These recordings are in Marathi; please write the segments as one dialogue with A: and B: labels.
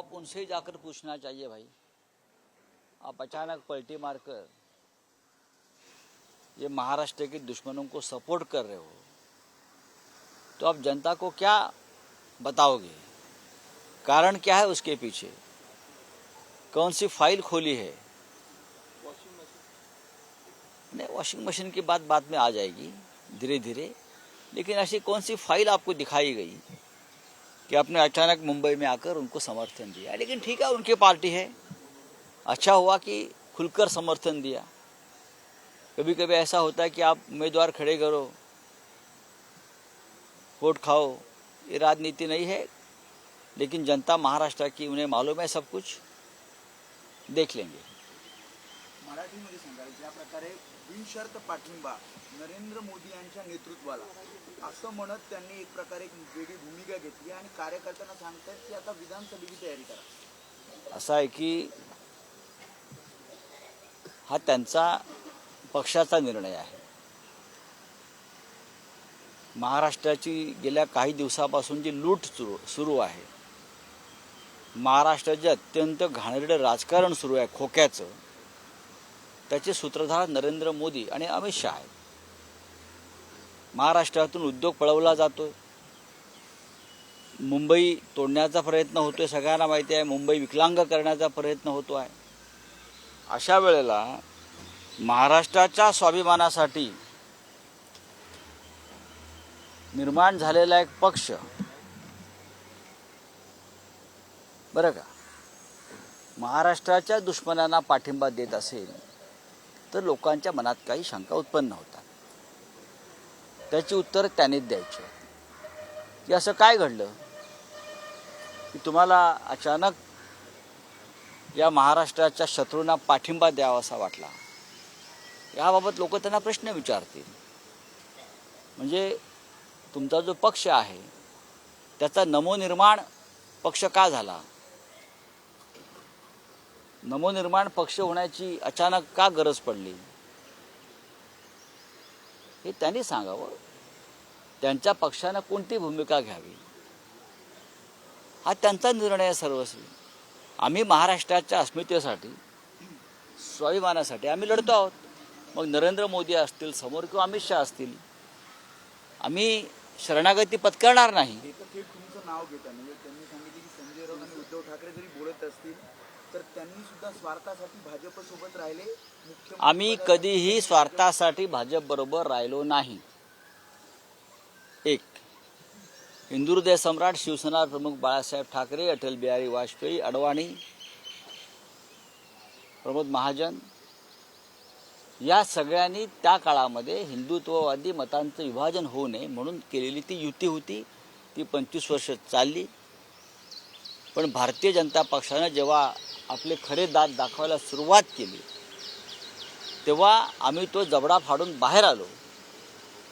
A: आप उनसे ही जाकर पूछना चाहिए भाई। आप अचानक पलटी मारकर ये महाराष्ट्र के दुश्मनों को सपोर्ट कर रहे हो तो आप जनता को क्या बताओगे? कारण क्या है उसके पीछे? कौन सी फ़ाइल खोली है? नहीं वॉशिंग मशीन की बात बाद में आ जाएगी धीरे धीरे लेकिन ऐसी कौन सी फ़ाइल आपको दिखाई गई? कि आपने अचानक मुंबई में आकर उनको समर्थन दिया। लेकिन ठीक है, उनकी पार्टी है। अच्छा हुआ कि खुलकर समर्थन दिया। कभी कभी ऐसा होता है कि आप उम्मीदवार खड़े करो, वोट खाओ, ये राजनीति नहीं है, लेकिन जनता महाराष्ट्र की उन्हें मालूम है सब कुछ, देख लेंगे।
B: मराठीमध्ये सांगाल ज्या प्रकारे बिनशर्त पाठिंबा नरेंद्र मोदी यांच्या नेतृत्वाला असं म्हणत त्यांनी एक प्रकारे एक वेगळी भूमिका घेतली आणि कार्यकर्त्यांना सांगतात की आता विधानसभेची तयारी करा.
A: असं आहे की हा त्यांचा पक्षाचा निर्णय आहे. महाराष्ट्राची गेल्या काही दिवसापासून जी लूट सुरू सुरू आहे महाराष्ट्राचे अत्यंत घाणेरडं राजकारण सुरू आहे खोक्याचं. त्याचे सूत्रधार नरेंद्र मोदी आणि अमित शहा आहेत. महाराष्ट्रातून उद्योग पळवला जातोय. मुंबई तोडण्याचा प्रयत्न होतोय सगळ्यांना माहिती आहे. मुंबई विकलांग करण्याचा प्रयत्न होतो आहे. अशा वेळेला महाराष्ट्राच्या स्वाभिमानासाठी निर्माण झालेला एक पक्ष. बरं का? महाराष्ट्राच्या दुश्मनांना पाठिंबा देत असेल. तर लोकांच्या मनात काही शंका उत्पन्न होतात. त्याची उत्तर त्यानेच द्यायची की असं काय घडलं? की तुम्हाला अचानक या महाराष्ट्राच्या शत्रूंना पाठिंबा द्यावा असा वाटला? याबाबत लोक त्यांना प्रश्न विचारतील. म्हणजे तुमचा जो पक्ष आहे त्याचा नमोनिर्माण पक्ष का झाला? नमोनिर्माण पक्ष होण्याची अचानक का गरज पडली? हे त्यांनी सांगावं. त्यांच्या पक्षानं कोणती भूमिका घ्यावी? हा त्यांचा निर्णय आहे सर्वस्वी. आम्ही महाराष्ट्राच्या अस्मितेसाठी स्वाभिमानासाठी आम्ही लढतो आहोत. मग नरेंद्र मोदी असतील समोर किंवा अमित शहा असतील आम्ही शरणागती पत्करणार नाही.
B: तुमचं नाव घेता. म्हणजे त्यांनी सांगितले की संजय राऊत आणि उद्धव ठाकरे जरी बोलत असतील तर त्यांनी सुद्धा स्वार्थासाठी भाजपसोबत राहिले. मुख्यमंत्री
A: आम्ही कधीही स्वार्थासाठी भाजपबरोबर राहिलो नाही. एक हिंदू हृदय सम्राट शिवसेना प्रमुख बाळासाहेब ठाकरे अटल बिहारी वाजपेयी अडवाणी प्रमोद महाजन या सगळ्यांनी त्या काळामध्ये हिंदुत्ववादी मतांचं विभाजन होऊ नये म्हणून केलेली ती युती होती. ती पंचवीस वर्ष चालली. पण भारतीय जनता पक्षानं जेव्हा आपले खरे दात दाखवायला सुरुवात केली. तेव्हा आम्ही तो जबडा फाडून बाहेर आलो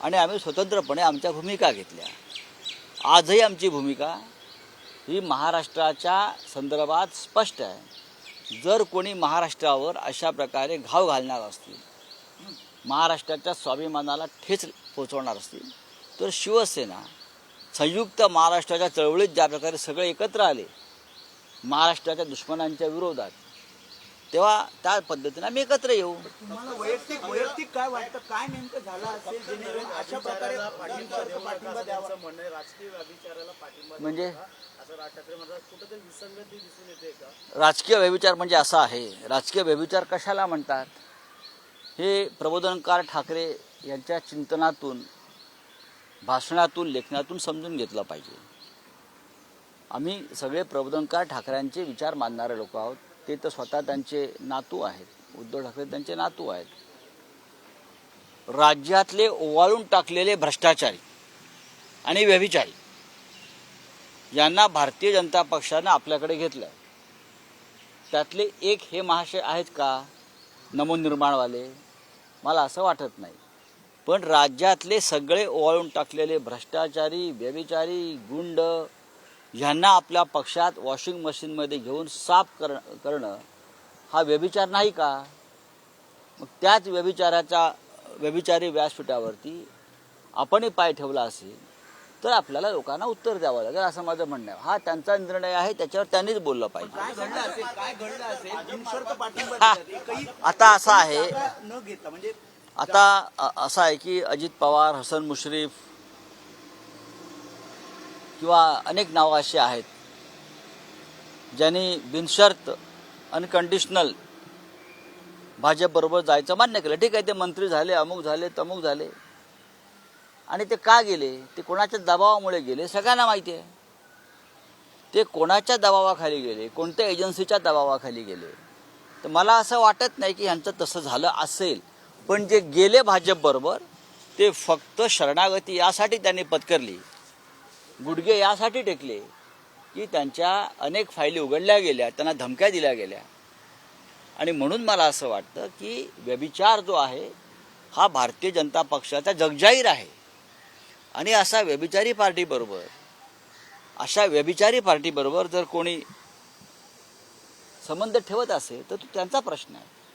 A: आणि आम्ही स्वतंत्रपणे आमच्या भूमिका घेतल्या. आजही आमची भूमिका ही महाराष्ट्राच्या संदर्भात स्पष्ट आहे. जर कोणी महाराष्ट्रावर अशा प्रकारे घाव घालणार असतील महाराष्ट्राच्या स्वाभिमानाला ठेच पोचवणार असतील तर शिवसेना संयुक्त महाराष्ट्राच्या चळवळीत ज्या प्रकारे सगळे एकत्र आले महाराष्ट्राच्या दुश्मनांच्या विरोधात. तेव्हा त्या पद्धतीने आम्ही एकत्र येऊ.
B: तुम्हाला वैयक्तिक वैयक्तिक काय वाटतं? काय नेमकं झालं असेल जेणेकरून अशा प्रकारे बिनशर्त पाठिंबा द्यावा?
C: म्हणणं राजकीय व्यभिचाराला पाठिंबा
A: म्हणजे?
C: असं राज ठाकरे म्हणतात कुठेतरी विसंगती दिसून येते का?
A: राजकीय व्यभिचार म्हणजे असा आहे. राजकीय व्यभिचार कशाला म्हणतात? हे प्रबोधनकार ठाकरे यांच्या चिंतनातून भाषणातून लेखनातून समजून घेतलं पाहिजे. आम्ही सगळे प्रबोधनकार ठाकरेंचे विचार मानणारे लोक आहोत. ते तर स्वतः त्यांचे नातू आहेत. उद्धव ठाकरे त्यांचे नातू आहेत. राज्यातले ओवाळून टाकलेले भ्रष्टाचारी आणि व्यभिचारी यांना भारतीय जनता पक्षानं आपल्याकडे घेतलं त्यातले एक हे महाशय आहेत का? नमोनिर्माणवाले मला असं वाटत नाही. पण राज्यातले सगळे ओवाळून टाकलेले भ्रष्टाचारी व्यभिचारी गुंड ह्यांना आपल्या पक्षात वॉशिंग मशीनमध्ये घेऊन साफ कर करणं हा व्यभिचार नाही का? मग त्याच व्यभिचाराच्या व्यभिचारी व्यासपीठावरती आपणही पाय ठेवला असेल तर आपल्याला लोकांना उत्तर द्यावं लागेल असं माझं म्हणणं आहे. हा त्यांचा निर्णय आहे त्याच्यावर त्यांनीच बोललं पाहिजे. आता असं आहे.
B: म्हणजे
A: आता असं आहे की अजित पवार हसन मुश्रीफ किंवा अनेक नावं अशी आहेत ज्यांनी बिनशर्त अनकंडिशनल भाजपबरोबर जायचं मान्य केलं. ठीक आहे ते मंत्री झाले अमुक झाले तमुक झाले. आणि ते का गेले? ते कोणाच्या दबावामुळे गेले? सगळ्यांना माहिती आहे. ते कोणाच्या दबावाखाली गेले? कोणत्या एजन्सीच्या दबावाखाली गेले? तर मला असं वाटत नाही की ह्यांचं तसं झालं असेल. पण जे गेले भाजपबरोबर ते फक्त शरणागती यासाठी त्यांनी पत्करली. गुडगे यासाठी टेकले की त्यांच्या अनेक फायली उघडल्या गेल्या त्यांना धमक्या दिल्या गेल्या. आणि म्हणून मला असं वाटतं की व्यभिचार जो आहे हा भारतीय जनता पक्षाचा जगजाहीर आहे. आणि असा व्यभिचारी पार्टीबरोबर अशा व्यभिचारी पार्टीबरोबर जर कोणी संबंध ठेवत असेल तर तो त्यांचा प्रश्न आहे.